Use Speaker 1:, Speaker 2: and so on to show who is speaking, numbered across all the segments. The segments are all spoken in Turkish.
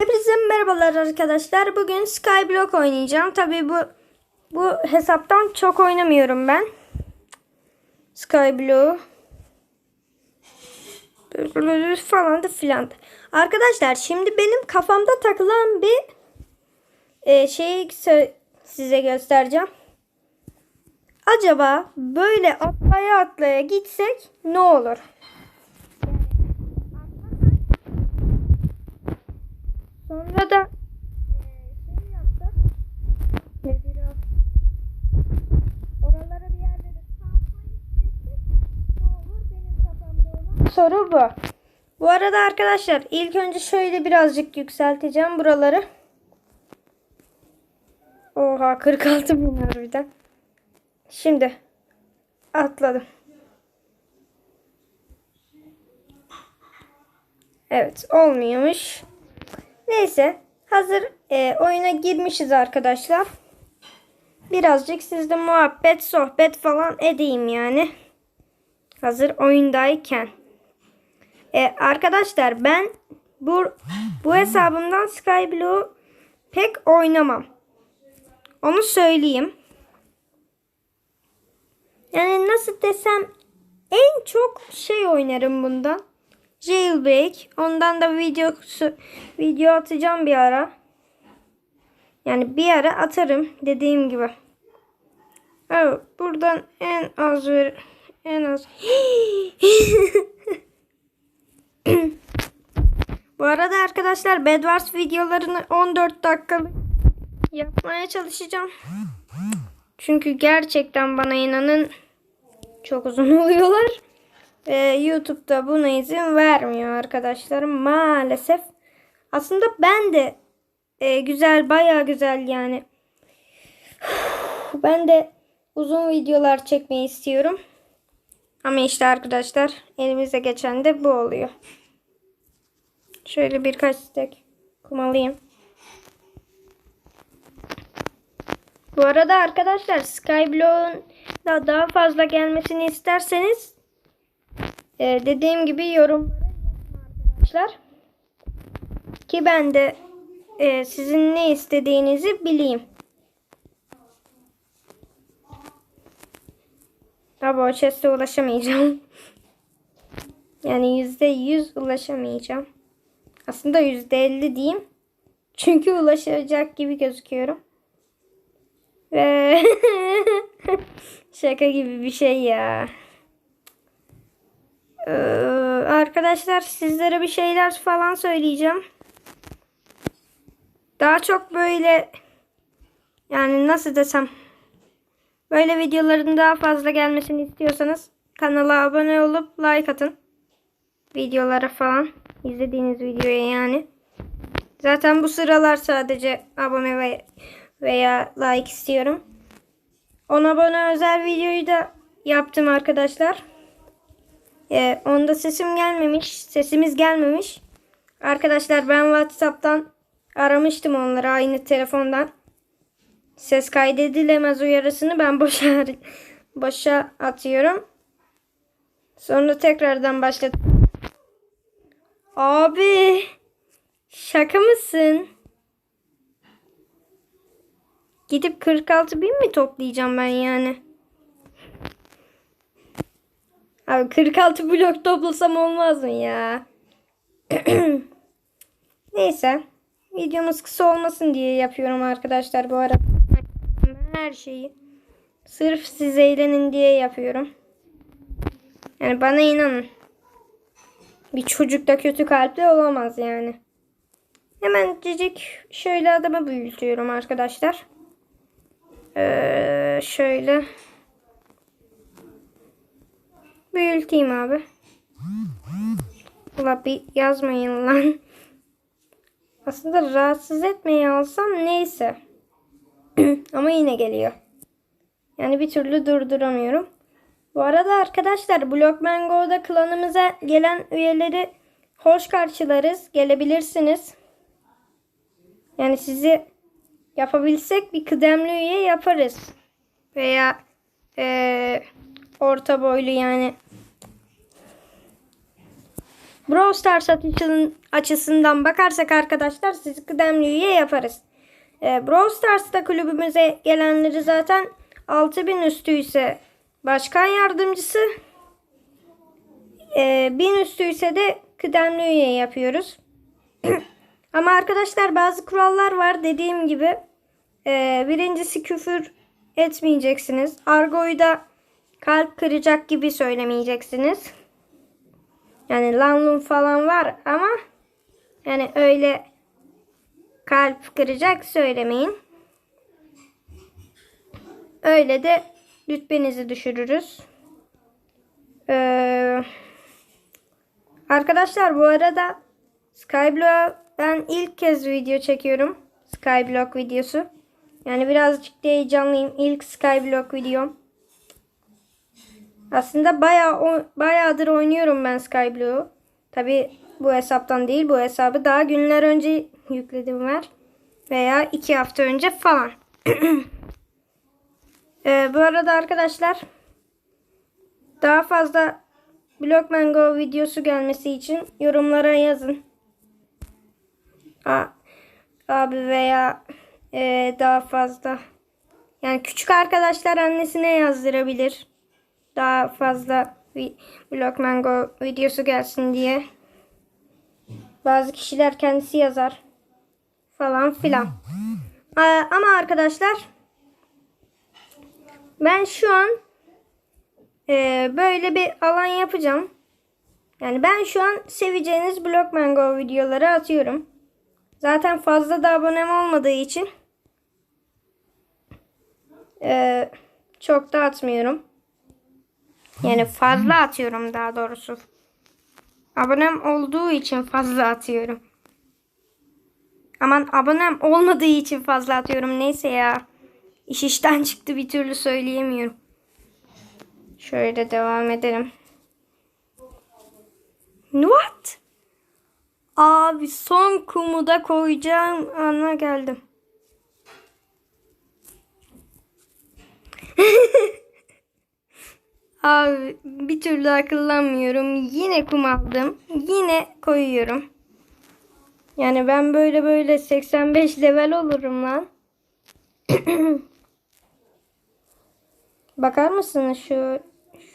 Speaker 1: Hepinize merhabalar arkadaşlar. Bugün Skyblock oynayacağım. Tabii bu bu hesaptan çok oynamıyorum ben. Skyblock falan da filan. Arkadaşlar şimdi benim kafamda takılan bir e, şeyi size göstereceğim. Acaba böyle atlaya atlaya gitsek ne olur? Sonra da eee, şey yapsak nedir o? Oralara bir yerlere standpoint çeksek ne olur benim kafamda olan soru bu. Bu arada arkadaşlar ilk önce şöyle birazcık yükselteceğim buraları. Oha 46 bin harbiden. Şimdi atladım. Evet olmuyormuş. Neyse hazır e, oyuna girmişiz arkadaşlar. Birazcık sizde muhabbet, sohbet falan edeyim yani. Hazır oyundayken. E, arkadaşlar ben bu bu hesabımdan Skyblock'u pek oynamam. Onu söyleyeyim. Yani nasıl desem en çok şey oynarım bundan. Jailbreak. Ondan da videosu video atacağım bir ara. Yani bir ara atarım dediğim gibi. Evet, buradan en az ver en az. Bu arada arkadaşlar Bedwars videolarını 14 dakikalık yapmaya çalışacağım. Çünkü gerçekten bana inanın çok uzun oluyorlar. Ve YouTube'da buna izin vermiyor arkadaşlarım maalesef. Aslında ben de e, güzel baya güzel yani. Ben de uzun videolar çekmeyi istiyorum. Ama işte arkadaşlar elimize geçen de bu oluyor. Şöyle birkaç stek kumalayayım. Bu arada arkadaşlar Skyblock'un da daha fazla gelmesini isterseniz ee, dediğim gibi yazın arkadaşlar. Ki ben de e, sizin ne istediğinizi bileyim. Tabi o chest'e ulaşamayacağım. Yani yüzde yüz ulaşamayacağım. Aslında yüzde elli diyeyim. Çünkü ulaşacak gibi gözüküyorum. Ve şaka gibi bir şey ya. Ee, arkadaşlar sizlere bir şeyler falan söyleyeceğim. Daha çok böyle yani nasıl desem böyle videoların daha fazla gelmesini istiyorsanız kanala abone olup like atın. Videolara falan izlediğiniz videoya yani. Zaten bu sıralar sadece abone ve veya like istiyorum. 10 abone özel videoyu da yaptım arkadaşlar. Ee, onda sesim gelmemiş. Sesimiz gelmemiş. Arkadaşlar ben WhatsApp'tan aramıştım onları aynı telefondan. Ses kaydedilemez uyarısını ben boşa boşa atıyorum. Sonra tekrardan başladım. Abi şaka mısın? Gidip 46 bin mi toplayacağım ben yani? Abi 46 blok toplasam olmaz mı ya? Neyse. Videomuz kısa olmasın diye yapıyorum arkadaşlar bu arada. Her şeyi. Sırf siz eğlenin diye yapıyorum. Yani bana inanın. Bir çocuk da kötü kalpli olamaz yani. Hemen cicik şöyle adamı büyütüyorum arkadaşlar. Ee, şöyle. Büyülteyim abi. Ula bir yazmayın lan. Aslında rahatsız etmeyi alsam neyse. Ama yine geliyor. Yani bir türlü durduramıyorum. Bu arada arkadaşlar Blockman Go'da klanımıza gelen üyeleri hoş karşılarız. Gelebilirsiniz. Yani sizi yapabilsek bir kıdemli üye yaparız. Veya ee, orta boylu yani Brawl Stars açısından bakarsak arkadaşlar sizi kıdemli üye yaparız. E, Brawl Stars'ta kulübümüze gelenleri zaten 6000 üstü ise başkan yardımcısı, e, 1000 üstü ise de kıdemli üye yapıyoruz. Ama arkadaşlar bazı kurallar var dediğim gibi. E, birincisi küfür etmeyeceksiniz. Argo'yu da kalp kıracak gibi söylemeyeceksiniz. Yani lanlum falan var ama yani öyle kalp kıracak söylemeyin. Öyle de rütbenizi düşürürüz. Ee, arkadaşlar bu arada Skyblock ben ilk kez video çekiyorum. Skyblock videosu. Yani birazcık da heyecanlıyım. İlk Skyblock videom. Aslında bayağı bayağıdır oynuyorum ben Skyblock'u. Tabi bu hesaptan değil. Bu hesabı daha günler önce yükledim var. Veya iki hafta önce falan. ee, bu arada arkadaşlar daha fazla Blockman Go videosu gelmesi için yorumlara yazın. A abi veya e, daha fazla yani küçük arkadaşlar annesine yazdırabilir. Daha fazla Blockman Go videosu gelsin diye. Bazı kişiler kendisi yazar. Falan filan. Ama arkadaşlar ben şu an e, böyle bir alan yapacağım. Yani ben şu an seveceğiniz Blockman Go videoları atıyorum. Zaten fazla da abonem olmadığı için e, çok da atmıyorum. Yani fazla atıyorum daha doğrusu. Abonem olduğu için fazla atıyorum. Aman abonem olmadığı için fazla atıyorum. Neyse ya. İş işten çıktı bir türlü söyleyemiyorum. Şöyle devam edelim. What? Abi son kumu da koyacağım ana geldim. Abi bir türlü akıllanmıyorum. Yine kum aldım. Yine koyuyorum. Yani ben böyle böyle 85 level olurum lan. Bakar mısınız şu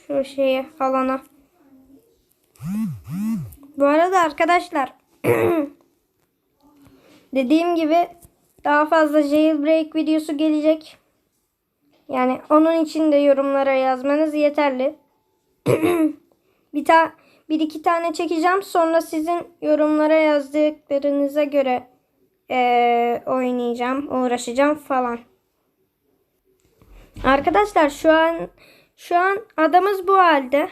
Speaker 1: şu şeye alana? Bu arada arkadaşlar dediğim gibi daha fazla jailbreak videosu gelecek. Yani onun için de yorumlara yazmanız yeterli. bir ta bir iki tane çekeceğim. Sonra sizin yorumlara yazdıklarınıza göre ee, oynayacağım, uğraşacağım falan. Arkadaşlar şu an şu an adamız bu halde.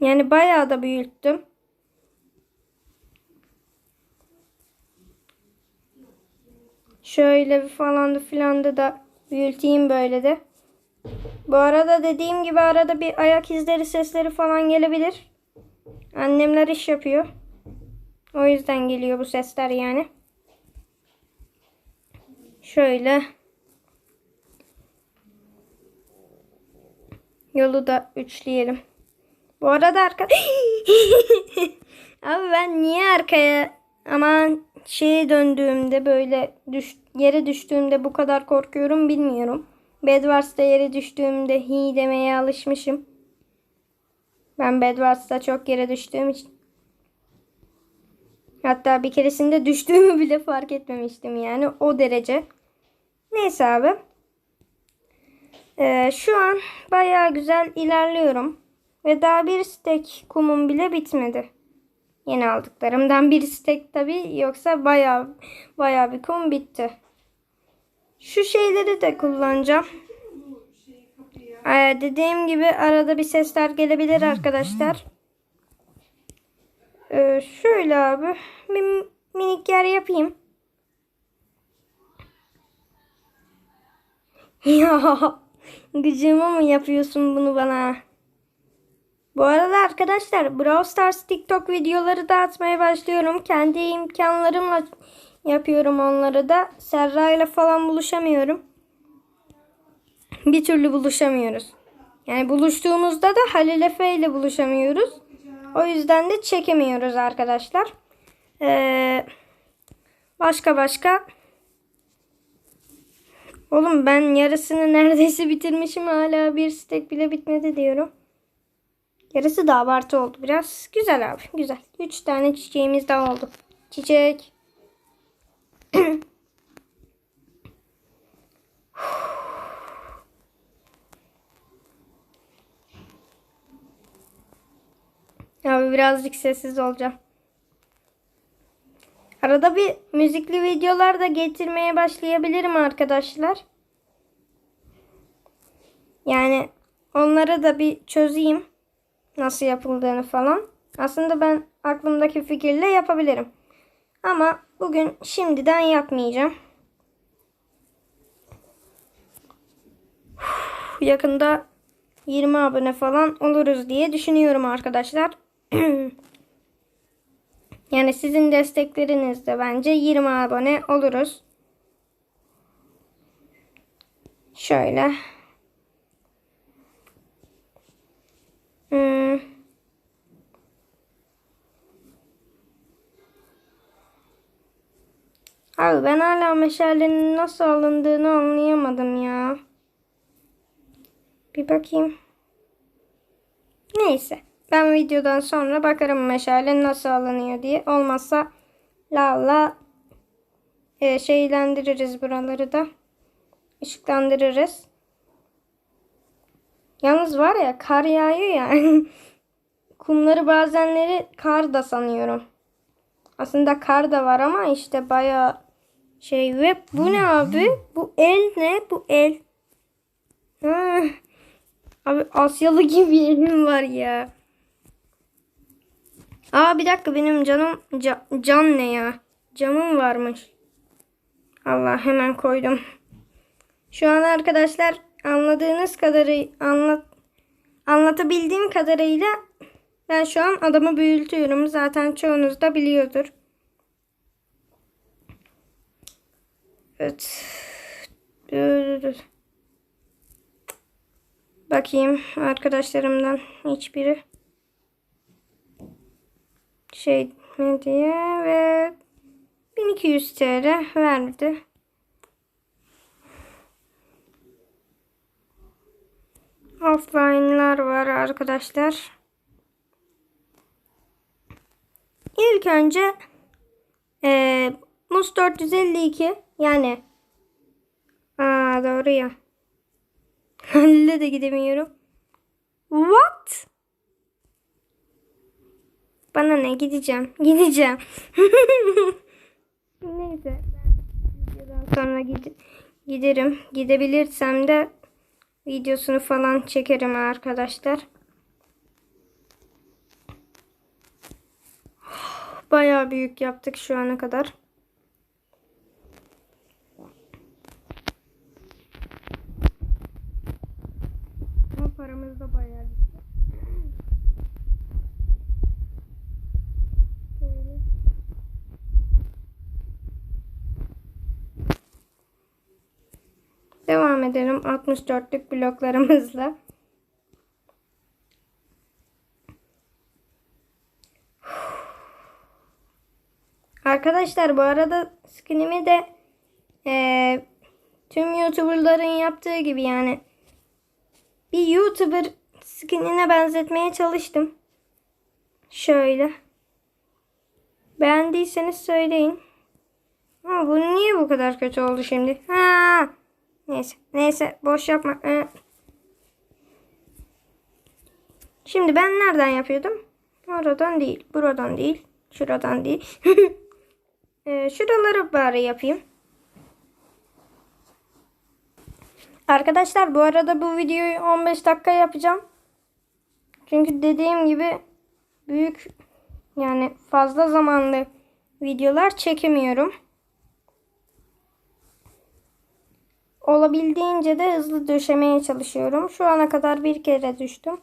Speaker 1: Yani bayağı da büyüttüm. Şöyle falan da filan da da büyüteyim böyle de. Bu arada dediğim gibi arada bir ayak izleri sesleri falan gelebilir. Annemler iş yapıyor. O yüzden geliyor bu sesler yani. Şöyle. Yolu da üçleyelim. Bu arada arka... Abi ben niye arkaya aman şeye döndüğümde böyle düş, yere düştüğümde bu kadar korkuyorum bilmiyorum. Bedwars'ta yere düştüğümde hi demeye alışmışım. Ben Bedwars'ta çok yere düştüğüm için. Hatta bir keresinde düştüğümü bile fark etmemiştim yani o derece. Neyse abi. Ee, şu an baya güzel ilerliyorum. Ve daha bir stek kumum bile bitmedi. Yeni aldıklarımdan bir stek tabi yoksa baya baya bir kum bitti. Şu şeyleri de kullanacağım. Ee, dediğim gibi arada bir sesler gelebilir arkadaşlar. Ee, şöyle abi bir minik yer yapayım. Ya gıcığıma mı yapıyorsun bunu bana? Bu arada arkadaşlar Brawl Stars TikTok videoları da atmaya başlıyorum. Kendi imkanlarımla yapıyorum onları da. Serra ile falan buluşamıyorum. Bir türlü buluşamıyoruz. Yani buluştuğumuzda da Halil Efe ile buluşamıyoruz. O yüzden de çekemiyoruz arkadaşlar. Ee, başka başka. Oğlum ben yarısını neredeyse bitirmişim. Hala bir stek bile bitmedi diyorum. Yarısı da abartı oldu biraz. Güzel abi güzel. Üç tane çiçeğimiz daha oldu. Çiçek. Abi birazcık sessiz olacağım. Arada bir müzikli videolar da getirmeye başlayabilirim arkadaşlar. Yani onları da bir çözeyim. Nasıl yapıldığını falan. Aslında ben aklımdaki fikirle yapabilirim. Ama bugün şimdiden yapmayacağım. Yakında 20 abone falan oluruz diye düşünüyorum arkadaşlar. yani sizin desteklerinizle bence 20 abone oluruz. Şöyle. Hmm. Abi ben hala meşalenin nasıl alındığını anlayamadım ya. Bir bakayım. Neyse. Ben videodan sonra bakarım meşale nasıl alınıyor diye. Olmazsa lalla e, şeylendiririz buraları da. Işıklandırırız. Yalnız var ya kar yağıyor ya. Kumları bazenleri kar da sanıyorum. Aslında kar da var ama işte baya şey ve bu ne abi? Bu el ne? Bu el. Ha. Abi Asyalı gibi elim var ya. Aa bir dakika benim canım ca- can ne ya? Camım varmış. Allah hemen koydum. Şu an arkadaşlar anladığınız kadarı anlat anlatabildiğim kadarıyla ben şu an adamı büyütüyorum. Zaten çoğunuz da biliyordur. Evet. Bakayım arkadaşlarımdan hiçbiri şey ne diye ve 1200 TL verdi. Offline'lar var arkadaşlar. İlk önce e, Mus 452 yani aa doğru ya. Halil'e de gidemiyorum. What? Bana ne gideceğim. Gideceğim. Neyse. Ben sonra gid giderim. Gidebilirsem de videosunu falan çekerim arkadaşlar. Bayağı büyük yaptık şu ana kadar. Ama paramız da bayağı gitti. Böyle. Devam edelim 64'lük bloklarımızla. Arkadaşlar bu arada skinimi de eee, tüm YouTuber'ların yaptığı gibi yani bir YouTuber skinine benzetmeye çalıştım. Şöyle. Beğendiyseniz söyleyin. Ama bu niye bu kadar kötü oldu şimdi? Ha. Neyse. Neyse. Boş yapma. Ee, Şimdi ben nereden yapıyordum? Oradan değil. Buradan değil. Şuradan değil. ee, şuraları bari yapayım. Arkadaşlar bu arada bu videoyu 15 dakika yapacağım. Çünkü dediğim gibi büyük yani fazla zamanlı videolar çekemiyorum. Olabildiğince de hızlı düşemeye çalışıyorum. Şu ana kadar bir kere düştüm.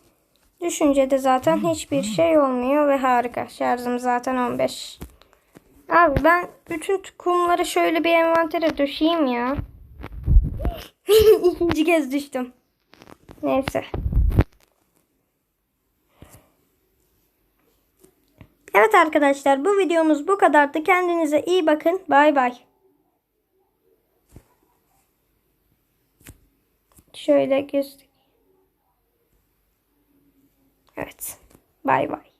Speaker 1: Düşünce de zaten hiçbir şey olmuyor ve harika. Şarjım zaten 15. Abi ben bütün kumları şöyle bir envantere düşeyim ya. İkinci kez düştüm. Neyse. Evet arkadaşlar bu videomuz bu kadardı. Kendinize iyi bakın. Bay bay. Şöyle göster. Evet. Bay bay.